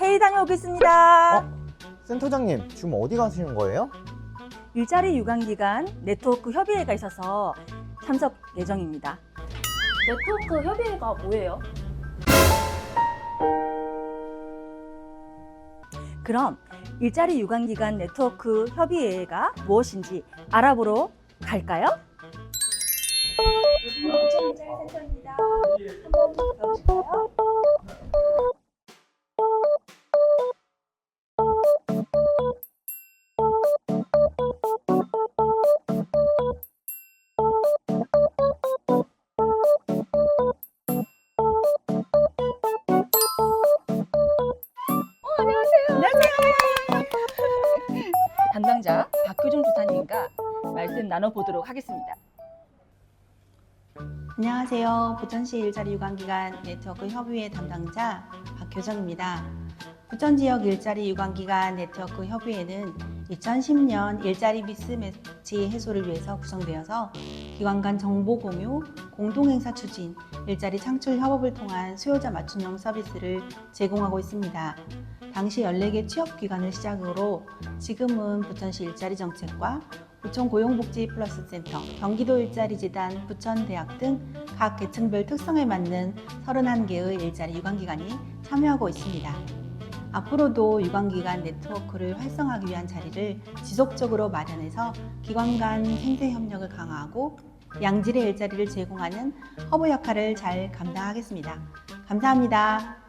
회의 다녀오겠습니다. 어? 센터장님, 지금 어디 가시는 거예요? 일자리 유관 기관 네트워크 협의회가 있어서 참석 예정입니다. 네트워크 협의회가 뭐예요? 그럼 일자리 유관 기관 네트워크 협의회가 무엇인지 알아보러 갈까요? 일자리 센터입니다. 한번 가보실까요? 말씀 나눠보도록 하겠습니다. 안녕하세요. 부천시 일자리 유관기관 네트워크 협의회 담당자 박효정입니다. 부천 지역 일자리 유관기관 네트워크 협의회는 2010년 일자리 미스매치 해소를 위해서 구성되어서 기관 간 정보 공유, 공동행사 추진, 일자리 창출 협업을 통한 수요자 맞춤형 서비스를 제공하고 있습니다. 당시 14개 취업기관을 시작으로 지금은 부천시 일자리 정책과 부천 고용복지 플러스 센터, 경기도 일자리재단, 부천대학 등 각 계층별 특성에 맞는 31개의 일자리 유관기관이 참여하고 있습니다. 앞으로도 유관기관 네트워크를 활성화하기 위한 자리를 지속적으로 마련해서 기관 간 생태 협력을 강화하고 양질의 일자리를 제공하는 허브 역할을 잘 감당하겠습니다. 감사합니다.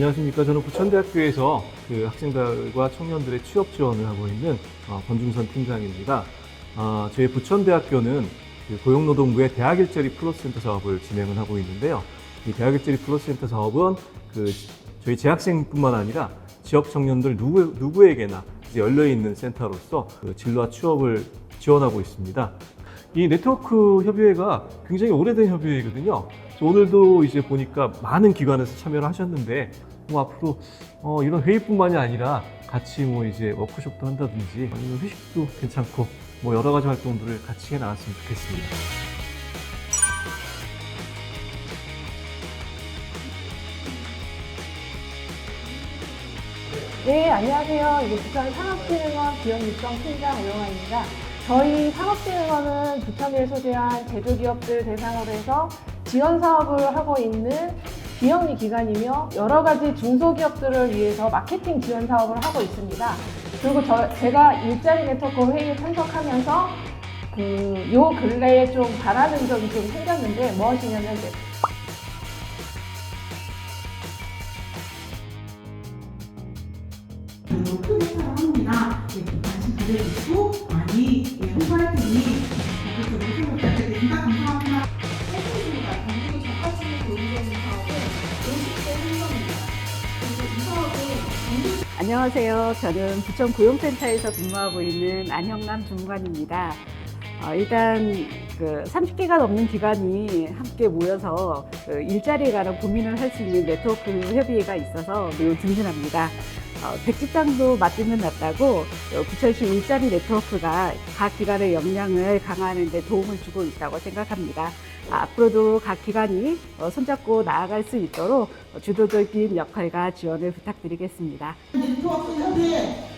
안녕하십니까. 저는 부천대학교에서 그 학생들과 청년들의 취업 지원을 하고 있는 어, 권중선 팀장입니다. 어, 저희 부천대학교는 그 고용노동부의 대학일자리 플러스센터 사업을 진행을 하고 있는데요. 이 대학일자리 플러스센터 사업은 그 저희 재학생뿐만 아니라 지역 청년들 누구, 누구에게나 열려 있는 센터로서 그 진로와 취업을 지원하고 있습니다. 이 네트워크 협의회가 굉장히 오래된 협의회거든요. 오늘도 이제 보니까 많은 기관에서 참여를 하셨는데 뭐 앞으로 어, 이런 회의뿐만이 아니라 같이 뭐 이제 워크숍도 한다든지 아니면 회식도 괜찮고 뭐 여러 가지 활동들을 같이 해 나갔으면 좋겠습니다. 네, 안녕하세요. 이제 부천 산업진흥원 기업육성 팀장 오영아입니다. 저희 산업진흥원은 부천에 소재한 제조기업들 대상으로 해서 지원 사업을 하고 있는 비영리 기관이며 여러 가지 중소기업들을 위해서 마케팅 지원 사업을 하고 있습니다. 그리고 저, 제가 일자리 네트워크 회의에 참석하면서 그 요 근래에 좀 바라는 점이 좀 생겼는데 무엇이냐면 이제 큰 행사를 합니다. 네, 관심 가져주시고 많이 예, 홍보할 테니 적극적으로 참여 부탁드립니다. 감사합니다. 안녕하세요. 저는 부천 고용센터에서 근무하고 있는 안형남 주무관입니다. 어, 일단 그 30개가 넘는 기관이 함께 모여서 그 일자리에 관한 고민을 할 수 있는 네트워크 협의회가 있어서 매우 든든합니다. 어, 백집장도 맞으면 낫다고 어, 부천시 일자리 네트워크가 각 기관의 역량을 강화하는 데 도움을 주고 있다고 생각합니다. 아, 앞으로도 각 기관이 어, 손잡고 나아갈 수 있도록 어, 주도적인 역할과 지원을 부탁드리겠습니다. 네트워크 화이팅!